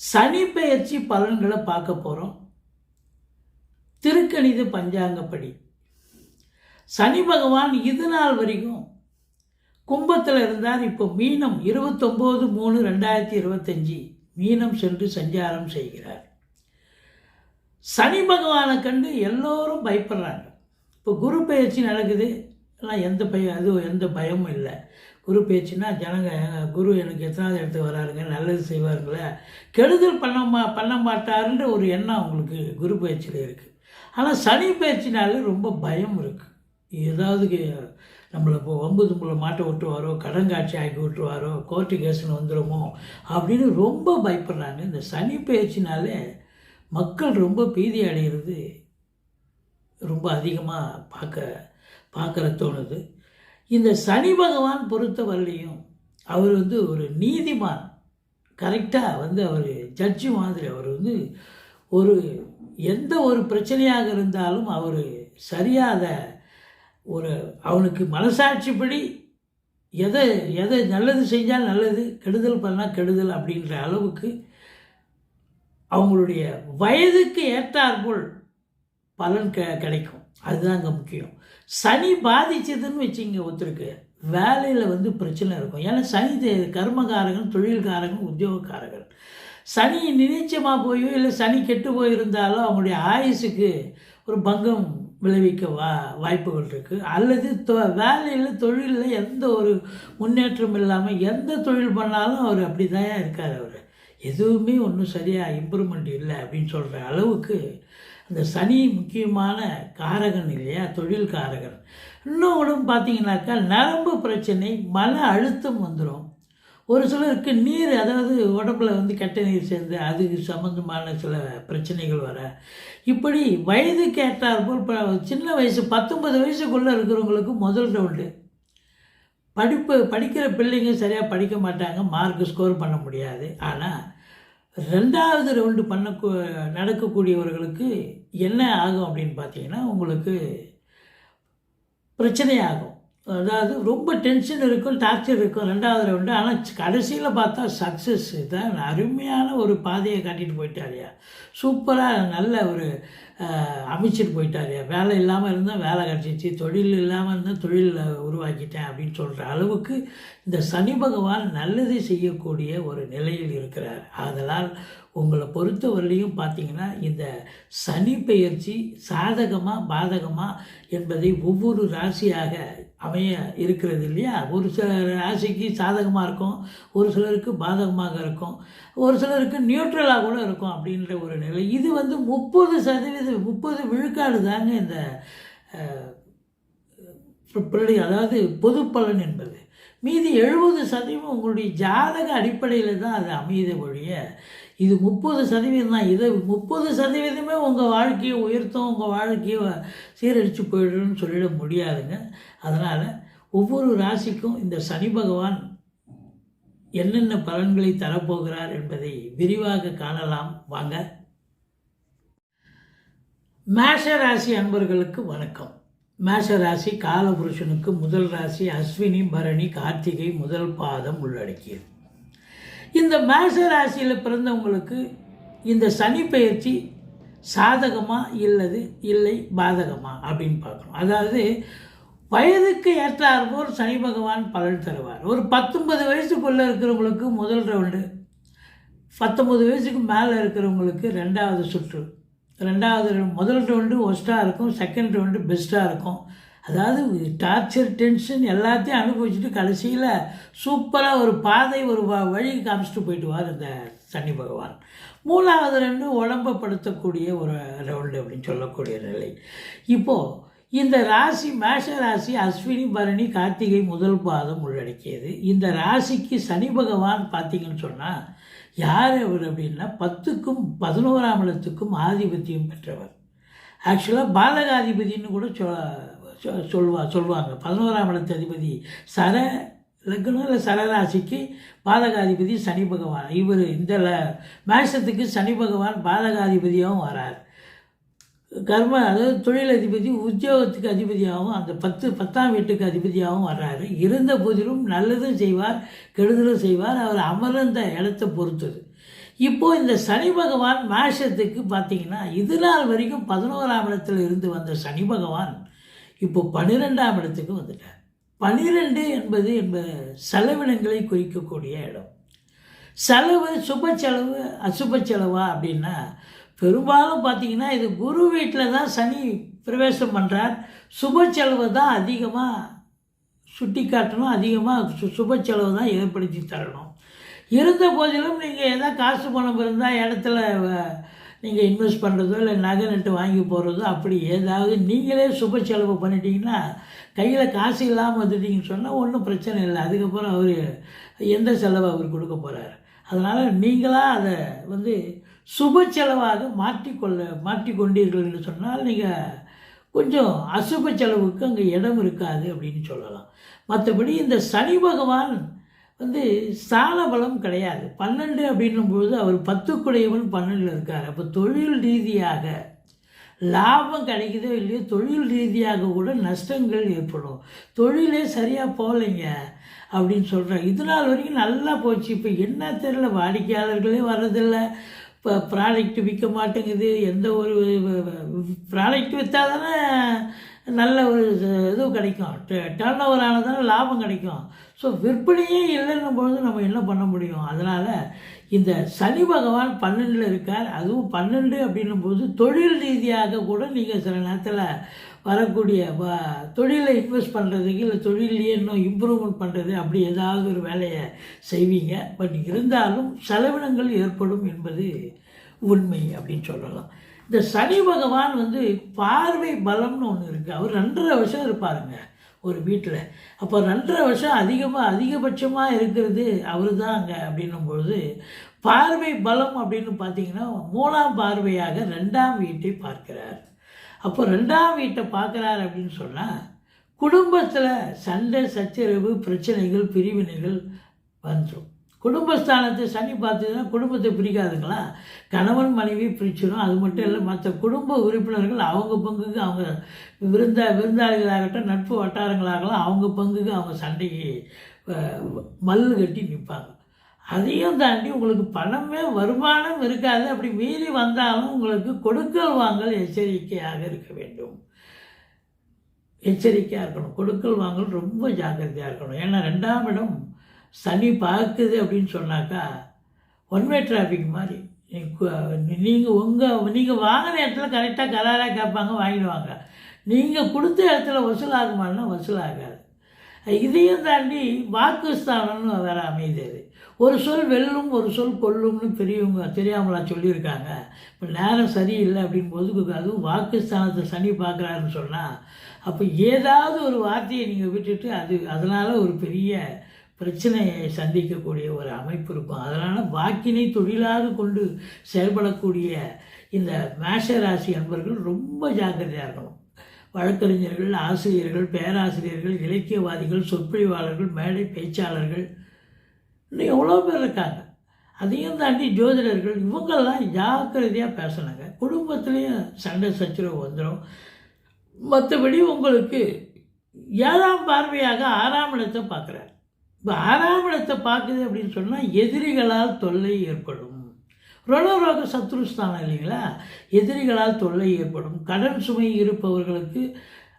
சனி பெயர்ச்சி பலன்களை பார்க்க போகிறோம் திருக்கணித பஞ்சாங்கப்படி. சனி பகவான் இது நாள் வரைக்கும் கும்பத்தில் இருந்தார். இப்போ மீனம் இருபத்தொம்போது மூணு ரெண்டாயிரத்தி இருபத்தஞ்சி மீனம் சென்று சஞ்சாரம் செய்கிறார். சனி பகவானை கண்டு எல்லோரும் பயப்படுறாங்க. இப்போ குரு பயிற்சி நடக்குது. ஆனால் எந்த பயம் அது எந்த பயமும் இல்லை. குரு பேச்சுன்னா ஜனங்க குரு எனக்கு எத்தனாவது இடத்துக்கு வராருங்க நல்லது செய்வாருங்களே. கெடுதல் பண்ண மா பண்ண மாட்டாருன்ற ஒரு எண்ணம் அவங்களுக்கு குரு பயிற்சியில் இருக்குது ஆனால் சனி பயிற்சினால ரொம்ப பயம் இருக்குது ஏதாவது நம்மளை இப்போ வம்பு தும்புல மாட்ட விட்டுருவாரோ கடன் காட்சி ஆக்கி விட்டுருவாரோ கோர்ட்டு கேஸ்னு வந்துடுமோ அப்படின்னு ரொம்ப பயப்படுறாங்க. இந்த சனி பயிற்சினாலே மக்கள் ரொம்ப பீதி அடைகிறது ரொம்ப அதிகமாக பார்க்க பார்க்குற தோணுது. இந்த சனி பகவான் பொறுத்த வரலையும் அவர் வந்து ஒரு நீதிமான். கரெக்டாக வந்து அவர் ஜட்ஜு மாதிரி அவர் வந்து ஒரு எந்த ஒரு பிரச்சனையாக இருந்தாலும் அவர் சரியாத ஒரு அவனுக்கு மனசாட்சிப்படி எதை எதை நல்லது செஞ்சால் நல்லது கெடுதல் பண்ணால் கெடுதல் அப்படின்ற அளவுக்கு அவங்களுடைய வயதுக்கு ஏற்றாற்போல் பலன் க கிடைக்கும். அதுதான் அங்கே முக்கியம். சனி பாதிச்சதுன்னு வச்சுங்க ஒருத்தருக்கு. வேலையில் வந்து பிரச்சனை இருக்கும். ஏன்னா சனி தே- கர்மகாரகன் தொழில்காரகன் உத்தியோகக்காரகன். சனி நினைச்சமாக போயோ இல்லை சனி கெட்டு போயிருந்தாலோ அவங்களுடைய ஆயுசுக்கு ஒரு பங்கம் விளைவிக்க வா வாய்ப்புகள் இருக்குது அல்லது தொ வேலையில் தொழிலில் எந்த ஒரு முன்னேற்றம் இல்லாமல் எந்த தொழில் பண்ணாலும் அவர் அப்படி தான் இருக்கார் அவர். எதுவுமே ஒன்றும் சரியாக இம்ப்ரூவ்மெண்ட் இல்லை அப்படின்னு சொல்கிற அளவுக்கு அந்த சனி முக்கியமான காரகன் இல்லையா? தொழில் காரகன். இன்னொன்று பார்த்தீங்கன்னாக்கா நரம்பு பிரச்சனை மன அழுத்தம் வந்துடும் ஒரு சிலருக்கு நீர் அதாவது உடம்புல வந்து கெட்ட நீர் சேர்ந்து அதுக்கு சம்மந்தமான சில பிரச்சனைகள் வர. இப்படி வயது ஏற்றாற்போல் இப்போ சின்ன வயசு பத்தொன்பது வயசுக்குள்ளே இருக்கிறவங்களுக்கு முதல் ரவுண்டு. படிப்பு படிக்கிற பிள்ளைங்க சரியாக படிக்க மாட்டாங்க மார்க் ஸ்கோர் பண்ண முடியாது. ஆனால் ரெண்டாவது ரவுண்டு பண்ண நடக்கக்கூடியவர்களுக்கு என்ன ஆகும் அப்படின்னு பார்த்தீங்கன்னா உங்களுக்கு பிரச்சனையாகும். அதாவது ரொம்ப டென்ஷன் இருக்கும் டார்ச்சர் இருக்கும் ரெண்டாவது ரவுண்டு ஆனால் கடைசியில் பார்த்தா சக்ஸஸ் தான். அருமையான ஒரு பாதையை காட்டிட்டு போயிட்டாரியா சூப்பராக நல்ல ஒரு அமைச்சர் போயிட்டார். வேலை இல்லாமல் இருந்தால் வேலை கிடச்சிச்சு. தொழில் இல்லாமல் இருந்தால் தொழில் உருவாக்கிட்டேன் அப்படின்னு சொல்கிற அளவுக்கு இந்த சனி பகவான் நல்லதை செய்யக்கூடிய ஒரு நிலையில் இருக்கிறார். ஆதலால் உங்களை பொறுத்தவரையிலையும் பார்த்தீங்கன்னா இந்த சனி பெயர்ச்சி சாதகமாக பாதகமாக என்பதை ஒவ்வொரு ராசியாக அமைய இருக்கிறது இல்லையா? ஒரு சில ராசிக்கு சாதகமாக இருக்கும் ஒரு சிலருக்கு பாதகமாக இருக்கும் ஒரு சிலருக்கு நியூட்ரலாக கூட இருக்கும் அப்படின்ற ஒரு நிலை. இது வந்து முப்பது சதவீத முப்பது விழுக்காடு தாங்க இந்த பிள்ளை அதாவது பொது பலன் என்பது. மீதி எழுபது சதவீதம் உங்களுடைய ஜாதக அடிப்படையில் தான் அது அமையுத ஒழிய இது முப்பது சதவீதம் தான். இதை முப்பது சதவீதமே உங்கள் வாழ்க்கையை உயர்த்தும் உங்கள் வாழ்க்கையை சீரழித்து போயிடும்னு சொல்லிட முடியாதுங்க. அதனால் ஒவ்வொரு ராசிக்கும் இந்த சனி பகவான் என்னென்ன பலன்களை தரப்போகிறார் என்பதை விரிவாக காணலாம். வாங்க. மேஷ ராசி அன்பர்களுக்கு வணக்கம். மேஷ ராசி காலபுருஷனுக்கு முதல் ராசி அஸ்வினி பரணி கார்த்திகை முதல் பாதம் உள்ளடக்கியது. இந்த மேஷ ராசியில் பிறந்தவங்களுக்கு இந்த சனி பயிற்சி சாதகமாக இல்லது இல்லை பாதகமா அப்படின்னு பார்க்கணும். அதாவது வயதுக்கு ஏற்றாற்போல் சனி பகவான் பலன் தருவார். ஒரு பத்தொன்பது வயசுக்குள்ளே இருக்கிறவங்களுக்கு முதல் ரவுண்டு பத்தொம்பது வயசுக்கு மேலே இருக்கிறவங்களுக்கு ரெண்டாவது சுற்று ரெண்டாவது முதல் ரவுண்டு ஒஸ்ட்டாக இருக்கும் செகண்ட் ரவுண்டு பெஸ்ட்டாக இருக்கும். அதாவது டார்ச்சர் டென்ஷன் எல்லாத்தையும் அனுபவிச்சுட்டு கடைசியில் சூப்பராக ஒரு பாதை ஒரு வ- வழி காமிச்சிட்டு போயிட்டுவார் இந்த சனி பகவான். மூணாவது ரெண்டு உடம்பப்படுத்தக்கூடிய ஒரு ரவுண்டு அப்படின்னு சொல்லக்கூடிய நிலை. இப்போது இந்த ராசி மேஷ ராசி அஸ்வினி பரணி கார்த்திகை முதல் பாதம் உள்ளடக்கியது. இந்த ராசிக்கு சனி பகவான் பார்த்தீங்கன்னு சொன்னால் யார் அவர் அப்படின்னா பத்துக்கும் பதினோராம் இடத்துக்கும் ஆதிபத்தியம் பெற்றவர். ஆக்சுவலாக பாலகாதிபதினு கூட சொ சொ- சொல்வா சொல்லுவாங்க பதினோராம் இடத்து அதிபதி சர லக்னம் இல்லை சரராசிக்கு பாதகாதிபதி சனி பகவான். இவர் இந்த ல- மேஷத்துக்கு சனி பகவான் பாதகாதிபதியாகவும் வரார். கர்ம அதாவது தொழில் அதிபதி உத்தியோகத்துக்கு அதிபதியாகவும் அந்த பத்து பத்தாம் வீட்டுக்கு அதிபதியாகவும் வர்றாரு. இருந்த போதிலும் நல்லதும் செய்வார் கெடுதலும் செய்வார். அவர் அமர்ந்த இடத்தை பொறுத்தது. இப்போ இந்த சனி பகவான் மேஷத்துக்கு பார்த்தீங்கன்னா இது நாள் வரைக்கும் பதினோராம் இடத்துல இருந்து வந்த சனி பகவான் இப்போ பன்னிரெண்டாம் இடத்துக்கு வந்துட்டார். பனிரெண்டு என்பது என்ப செலவினங்களை குறிக்கக்கூடிய இடம். செலவு சுப செலவு அசுப செலவா அப்படின்னா பெரும்பாலும் பார்த்தீங்கன்னா இது குரு வீட்டில் தான் சனி பிரவேசம் பண்ணுறார் சுப செலவு தான் அதிகமாக சுட்டி காட்டணும். அதிகமாக சு சுப செலவு தான் ஏற்படுத்தி தரணும். இருந்த போதிலும் நீங்கள் எதாவது காசு பணம் இருந்தால் இடத்துல நீங்கள் இன்வெஸ்ட் பண்ணுறதோ இல்லை நகை நட்டு வாங்கி போகிறதோ அப்படி ஏதாவது நீங்களே சுப செலவு பண்ணிட்டீங்கன்னா கையில் காசு இல்லாமல் வந்துட்டீங்கன்னு சொன்னால் ஒன்றும் பிரச்சனை இல்லை. அதுக்கப்புறம் அவர் எந்த செலவை அவர் கொடுக்க போகிறார் அதனால் நீங்களாக அதை வந்து சுப செலவாக மாற்றிக்கொள்ள மாற்றிக்கொண்டீர்கள் என்று சொன்னால் நீங்கள் கொஞ்சம் அசுப செலவுக்கு அங்கே இடம் இருக்காது அப்படின்னு சொல்லலாம். மற்றபடி இந்த சனி பகவான் வந்து ஸ்தான பலம் கிடையாது. பன்னெண்டு அப்படின்னும்போது அவர் பத்துக்குடையவன் பன்னெண்டில் இருக்கார். அப்போ தொழில் ரீதியாக லாபம் கிடைக்குதோ இல்லையோ தொழில் ரீதியாக கூட நஷ்டங்கள் ஏற்படும். தொழிலே சரியாக போகலைங்க அப்படின்னு சொல்கிறேன் இது நாள் வரைக்கும் நல்லா போச்சு. இப்போ என்ன தெரியல வாடிக்கையாளர்களே வர்றதில்லை. இப்போ ப்ராடக்ட் விற்க மாட்டேங்குது. எந்த ஒரு ப்ராடக்ட் விற்றா தானே நல்ல ஒரு இது கிடைக்கும். டர்ன் ஓவர் தானே லாபம் கிடைக்கும். ஸோ விற்பனையே இல்லைன்னும் பொழுது நம்ம என்ன பண்ண முடியும்? அதனால் இந்த சனி பகவான் பன்னெண்டில் இருக்கார். அதுவும் பன்னெண்டு அப்படின்னும் போது தொழில் ரீதியாக கூட நீங்கள் சில நேரத்தில் வரக்கூடிய தொழிலை இன்வெஸ்ட் பண்ணுறதுக்கு இல்லை தொழிலையே இன்னும் இம்ப்ரூவ்மெண்ட் பண்ணுறது அப்படி ஏதாவது ஒரு வேலையை செய்வீங்க. பட் இருந்தாலும் செலவினங்கள் ஏற்படும் என்பது உண்மை அப்படின்னு சொல்லலாம். இந்த சனி பகவான் வந்து பார்வை பலம்னு ஒன்று இருக்குது அவர் ரெண்டரை வருஷம் இருப்பாருங்க ஒரு வீட்டில் அப்போ ரெண்டரை வருஷம் அதிகமாக அதிகபட்சமாக இருக்கிறது அவர் தான் அங்கே அப்படின்னும் பொழுது பார்வை பலம் அப்படின்னு பார்த்தீங்கன்னா மூணாம் பார்வையாக ரெண்டாம் வீட்டை பார்க்கிறார். அப்போ ரெண்டாம் வீட்டை பார்க்குறாரு அப்படின்னு சொன்னால் குடும்பத்தில் சண்டை சச்சரவு பிரச்சனைகள் பிரிவினைகள் வந்துடும் குடும்பஸ்தானத்தை சனி பார்த்ததுன்னா குடும்பத்தை பிரிக்காதுங்களா? கணவன் மனைவி பிரிச்சிடும் அது மட்டும் இல்லை மற்ற குடும்ப உறுப்பினர்கள் அவங்க பங்குக்கு அவங்க விருந்தா விருந்தாளிகளாகட்டும் நட்பு வட்டாரங்களாகலாம் அவங்க பங்குக்கு அவங்க சண்டைக்கு மல்லு கட்டி நிற்பாங்க அதையும் தாண்டி உங்களுக்கு பணமே வருமானம் இருக்காது. அப்படி மீறி வந்தாலும் உங்களுக்கு கொடுக்கல் வாங்கல் எச்சரிக்கையாக இருக்க வேண்டும். எச்சரிக்கையாக இருக்கணும். கொடுக்கல் வாங்கல் ரொம்ப ஜாக்கிரதையாக இருக்கணும். ஏன்னா ரெண்டாம் இடம் சனி பார்க்குது அப்படின்னு சொன்னாக்கா ஒன் வே டிராஃபிக் மாதிரி. நீங்கள் உங்கள் நீங்கள் வாங்கின இடத்துல கரெக்டாக கராராக கேட்பாங்க வாங்கிடுவாங்க. நீங்கள் கொடுத்த இடத்துல வசூலாகுமான்னா வசூலாகாது இதையும் தாண்டி வாக்குஸ்தானம்னு வேறு அமையுது அது. ஒரு சொல் வெல்லும் ஒரு சொல் கொல்லும்னு பெரியவங்க தெரியாமலா சொல்லியிருக்காங்க. இப்போ நேரம் சரியில்லை அப்படின்னு போது அதுவும் வாக்குஸ்தானத்தை சனி பார்க்குறாருன்னு சொன்னால் அப்போ ஏதாவது ஒரு வார்த்தையை நீங்கள் விட்டுட்டு அது அதனால் ஒரு பெரிய பிரச்சனையை சந்திக்கக்கூடிய ஒரு அமைப்பு இருக்கும். அதனால் வாக்கினை தொழிலாக கொண்டு செயல்படக்கூடிய இந்த மேஷ ராசி அன்பர்கள் ரொம்ப ஜாக்கிரதையாக இருக்கணும். வழக்கறிஞர்கள் ஆசிரியர்கள் பேராசிரியர்கள் இலக்கியவாதிகள் சொற்பொழிவாளர்கள் மேடை பேச்சாளர்கள் இன்னும் எவ்வளோ பேர் இருக்காங்க? அதையும் தாண்டி ஜோதிடர்கள் இவங்கெல்லாம் ஜாக்கிரதையாக பேசணுங்க குடும்பத்துலேயும் சண்டை சச்சரவு வந்துடும் மற்றபடி உங்களுக்கு ஏழாம் பார்வையாக ஆறாம் இடத்தை பார்க்குறார். இப்போ ஆறாம் இடத்தை பார்க்குது அப்படின்னு சொன்னால் எதிரிகளால் தொல்லை ஏற்படும். ரணரோக சத்ருஸ்தானம் இல்லைங்களா? எதிரிகளால் தொல்லை ஏற்படும். கடன் சுமை இருப்பவர்களுக்கு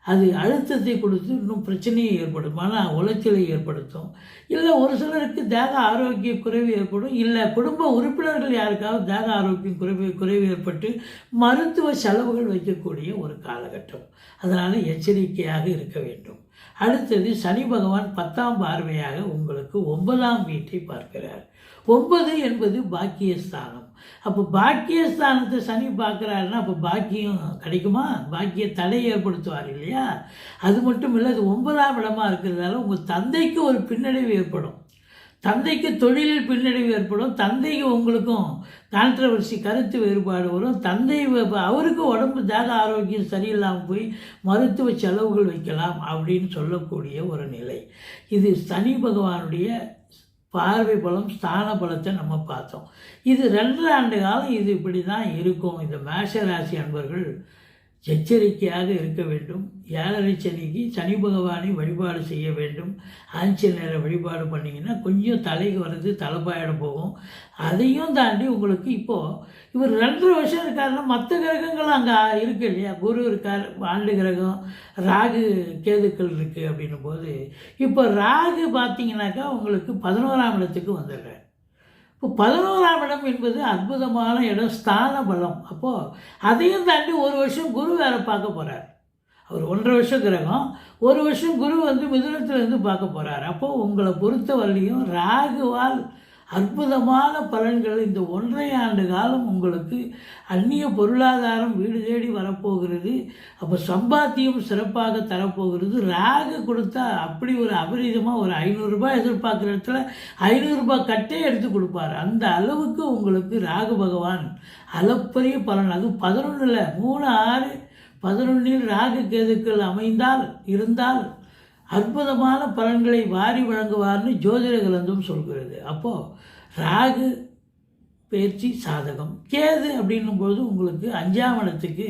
அது அழுத்தத்தை கொடுத்து இன்னும் பிரச்சனையை ஏற்படும் மன உளைச்சலை ஏற்படுத்தும். இல்லை ஒரு சிலருக்கு தேக ஆரோக்கிய குறைவு ஏற்படும். இல்லை குடும்ப உறுப்பினர்கள் யாருக்காவது தேக ஆரோக்கியம் குறைவு குறைவு ஏற்பட்டு மருத்துவ செலவுகள் வைக்கக்கூடிய ஒரு காலகட்டம். அதனால் எச்சரிக்கையாக இருக்க வேண்டும். அடுத்தது சனி பகவான் பத்தாம் பார்வையாக உங்களுக்கு ஒன்பதாம் வீட்டை பார்க்கிறார். ஒன்பது என்பது பாக்கியஸ்தானம். அப்போ பாக்கியஸ்தானத்தை சனி பார்க்குறாருன்னா அப்போ பாக்கியம் கிடைக்குமா? பாக்கிய தடை ஏற்படுத்துவார் இல்லையா? அது மட்டும் இல்லை அது ஒன்பதாம் இடமா இருக்கிறதால உங்கள் தந்தைக்கு ஒரு பின்னடைவு ஏற்படும். தந்தைக்கு தொழிலில் பின்னடைவு ஏற்படும். தந்தைக்கு உங்களுக்கும் கான்ட்ரவர்சி கருத்து வேறுபாடு வரும். தந்தை அவருக்கு உடம்பு தேக ஆரோக்கியம் சரியில்லாமல் போய் மருத்துவ செலவுகள் வைக்கலாம் அப்படின்னு சொல்லக்கூடிய ஒரு நிலை. இது சனி பகவானுடைய பார்வை பலம் ஸ்தான பலத்தை நம்ம பார்த்தோம். இது ரெண்டரை ஆண்டு காலம் இது இப்படி தான் இருக்கும். இந்த மேஷ ராசி அன்பர்கள் எச்சரிக்கையாக இருக்க வேண்டும். ஏழரை சனிக்கு சனி பகவானை வழிபாடு செய்ய வேண்டும். ஆஞ்சநேயரை வழிபாடு பண்ணிங்கன்னா கொஞ்சம் தலைக்கு வர்றது தலைப்பாயிட போகும். அதையும் தாண்டி உங்களுக்கு இப்போது இவர் ரெண்டரை வருஷம் இருக்காருன்னா மற்ற கிரகங்களும் அங்கே இருக்கு இல்லையா? குரு இருக்கார் ஆண்டு கிரகம் ராகு கேதுக்கள் இருக்குது அப்படின்னும் போது இப்போ ராகு பார்த்தீங்கன்னாக்கா உங்களுக்கு பதினோராம் இடத்துக்கு வந்துடுறேன் இப்போ பதினோராம் இடம் என்பது அற்புதமான இடம் ஸ்தான பலம் அப்போது அதையும் தாண்டி ஒரு வருஷம் குரு வேற பார்க்க போகிறார் அவர் ஒன்றரை வருஷம் கிரகம். ஒரு வருஷம் குரு வந்து மிதுனத்துலேருந்து பார்க்க போகிறார் அப்போது உங்களை பொறுத்த வரலையும் ராகுவால் அற்புதமான பலன்கள் இந்த ஒன்றரை ஆண்டு காலம் உங்களுக்கு அந்நிய பொருளாதாரம் வீடு தேடி வரப்போகிறது. அப்போ சம்பாத்தியம் சிறப்பாக தரப்போகிறது. ராகு கொடுத்தா அப்படி ஒரு அபரிதமாக ஒரு ஐநூறுரூபா எதிர்பார்க்குற இடத்துல ஐநூறுரூபா கட்டே எடுத்து கொடுப்பார். அந்த அளவுக்கு உங்களுக்கு ராகு பகவான் அளப்பரிய பலன். அது பதினொன்றில் மூணு ஆறு பதினொன்றில் ராகு கேதுக்கள் அமைந்தால் இருந்தால் அற்புதமான பலன்களை வாரி வழங்குவார்னு ஜோதிட கிரந்தம் சொல்கிறது. அப்போது ராகு பயிற்சி சாதகம். கேது அப்படின்னும்போது உங்களுக்கு அஞ்சாம் இடத்துக்கு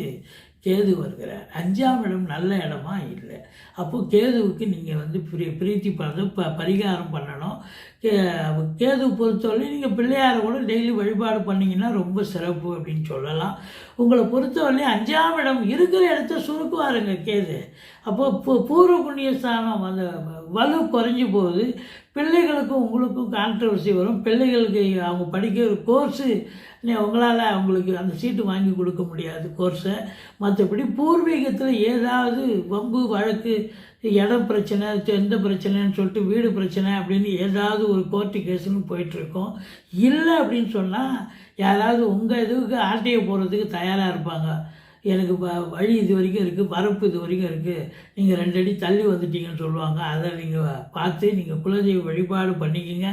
கேது வருகிறார். அஞ்சாம் இடம் நல்ல இடமா இல்லை. அப்போது கேதுவுக்கு நீங்கள் வந்து பிரி பிரீத்தி பண்ணது ப பரிகாரம் பண்ணணும். கே கேது பொறுத்தவரை நீங்கள் பிள்ளையாரை கூட டெய்லி வழிபாடு பண்ணிங்கன்னா ரொம்ப சிறப்பு அப்படின்னு சொல்லலாம். உங்களை பொறுத்தவரை அஞ்சாம் இடம் இருக்கிற இடத்த சுருக்குவாருங்க கேது. அப்போ பூ- பூர்வ புண்ணிய ஸ்தானம் அந்த வலு குறைஞ்சி போகுது. பிள்ளைகளுக்கும் உங்களுக்கும் கான்ட்ரவர்சி வரும். பிள்ளைகளுக்கு அவங்க படிக்கிற கோர்ஸு உங்களால் அவங்களுக்கு அந்த சீட்டு வாங்கி கொடுக்க முடியாது கோர்ஸை மற்றபடி பூர்வீகத்தில் ஏதாவது வம்பு வழக்கு இடம் பிரச்சனை எந்த பிரச்சனைன்னு சொல்லிட்டு வீடு பிரச்சனை அப்படின்னு ஏதாவது ஒரு கோர்ட்டு கேஸுன்னு போயிட்டுருக்கோம். இல்லை அப்படின்னு சொன்னால் யாராவது உங்கள் இதுக்கு ஆர்டிஓ போகிறதுக்கு தயாராக இருப்பாங்க. எனக்கு வழி இது வரைக்கும் இருக்குது வரப்பு இது வரைக்கும் இருக்குது நீங்கள் ரெண்டு அடி தள்ளி வந்துட்டீங்கன்னு சொல்லுவாங்க. அதை நீங்கள் பார்த்து நீங்கள் குலதெய்வ வழிபாடு பண்ணிக்கிங்க.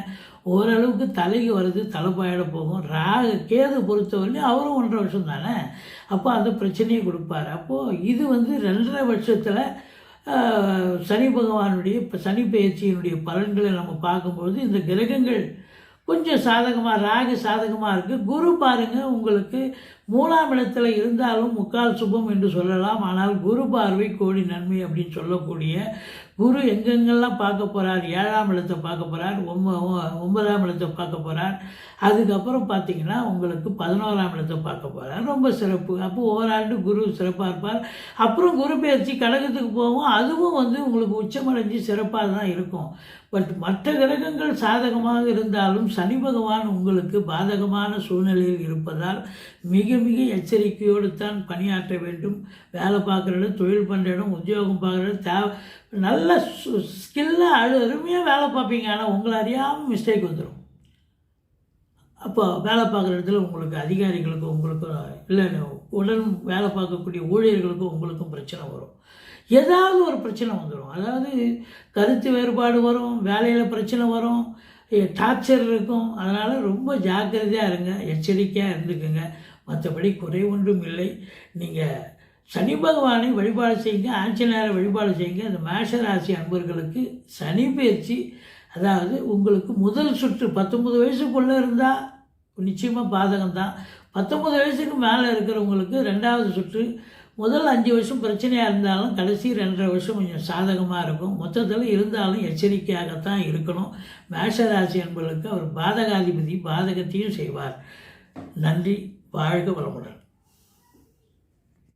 ஓரளவுக்கு தலைக்கு வர்றது தலைப்பாயிட போகும். ராக கேது பொறுத்தவரையும் அவரும் ஒன்றரை வருஷம் தானே? அப்போ அந்த பிரச்சனையை கொடுப்பார். அப்போது இது வந்து ரெண்டரை வருஷத்தில் சனி பகவானுடைய இப்போ சனி பயிற்சியினுடைய பலன்களை நம்ம பார்க்கும்பொழுது இந்த கிரகங்கள் கொஞ்சம் சாதகமாக ராகு சாதகமாக இருக்குது குரு பாருங்கள் உங்களுக்கு மூணாம் இடத்துல இருந்தாலும் முக்கால் சுபம் என்று சொல்லலாம். ஆனால் குரு பார்வை கோடி நன்மை அப்படின்னு சொல்லக்கூடிய குரு எங்கெங்கெல்லாம் பார்க்க போகிறார் ஏழாம் இடத்தை பார்க்க போகிறார் ஒம்ப ஒன்பதாம் இடத்தை பார்க்க போகிறார் அதுக்கப்புறம் பார்த்தீங்கன்னா உங்களுக்கு பதினோராம் இடத்தை பார்க்க போகிறார் ரொம்ப சிறப்பு. அப்போ ஓராண்டு குரு சிறப்பாக இருப்பார். அப்புறம் குரு பயிற்சி கடகத்துக்கு போகும் அதுவும் வந்து உங்களுக்கு உச்சமடைஞ்சு சிறப்பாக தான் இருக்கும். பட் மற்ற கிரகங்கள் சாதகமாக இருந்தாலும் சனி பகவான் உங்களுக்கு பாதகமான சூழ்நிலையில் இருப்பதால் மிக மிக எச்சரிக்கையோடு தான் பணியாற்ற வேண்டும். வேலை பார்க்குற இடம் தொழில் பண்ணுற இடம் உத்தியோகம் பார்க்குற இடம் தேவை நல்ல ஸ்கில்லாக அழு அருமையாக வேலை பார்ப்பீங்க. ஆனால் உங்களை அறியாமல் மிஸ்டேக் வந்துடும் அப்போ வேலை பார்க்குற இடத்துல உங்களுக்கு அதிகாரிகளுக்கும் உங்களுக்கும் இல்லை உடன் வேலை பார்க்கக்கூடிய ஊழியர்களுக்கும் உங்களுக்கும் பிரச்சனை வரும். ஏதாவது ஒரு பிரச்சனை வந்துடும் அதாவது கருத்து வேறுபாடு வரும் வேலையில் பிரச்சனை வரும் டார்ச்சர் இருக்கும். அதனால் ரொம்ப ஜாக்கிரதையாக இருங்க எச்சரிக்கையாக இருந்துக்குங்க. மற்றபடி குறை ஒன்றும் இல்லை. நீங்கள் சனி பகவானை வழிபாடு செய்யுங்க ஆஞ்சநேயரை வழிபாடு செய்யுங்க. அந்த மேஷ ராசி அன்பர்களுக்கு சனி பயிற்சி அதாவது உங்களுக்கு முதல் சுற்று பத்தொன்பது வயசுக்குள்ளே இருந்தால் நிச்சயமாக பாதகம் தான் பத்தொன்பது வயசுக்கு மேலே இருக்கிறவங்களுக்கு ரெண்டாவது சுற்று முதல் அஞ்சு வருஷம் பிரச்சனையாக இருந்தாலும் கடைசி ரெண்டரை வருஷம் கொஞ்சம் சாதகமாக இருக்கும். மொத்தத்தில் இருந்தாலும் எச்சரிக்கையாகத்தான் இருக்கணும். மேஷராசி என்பவர்களுக்கு அவர் பாதகாதிபதி பாதகத்தையும் செய்வார். நன்றி வாழ்க வளமுடன்.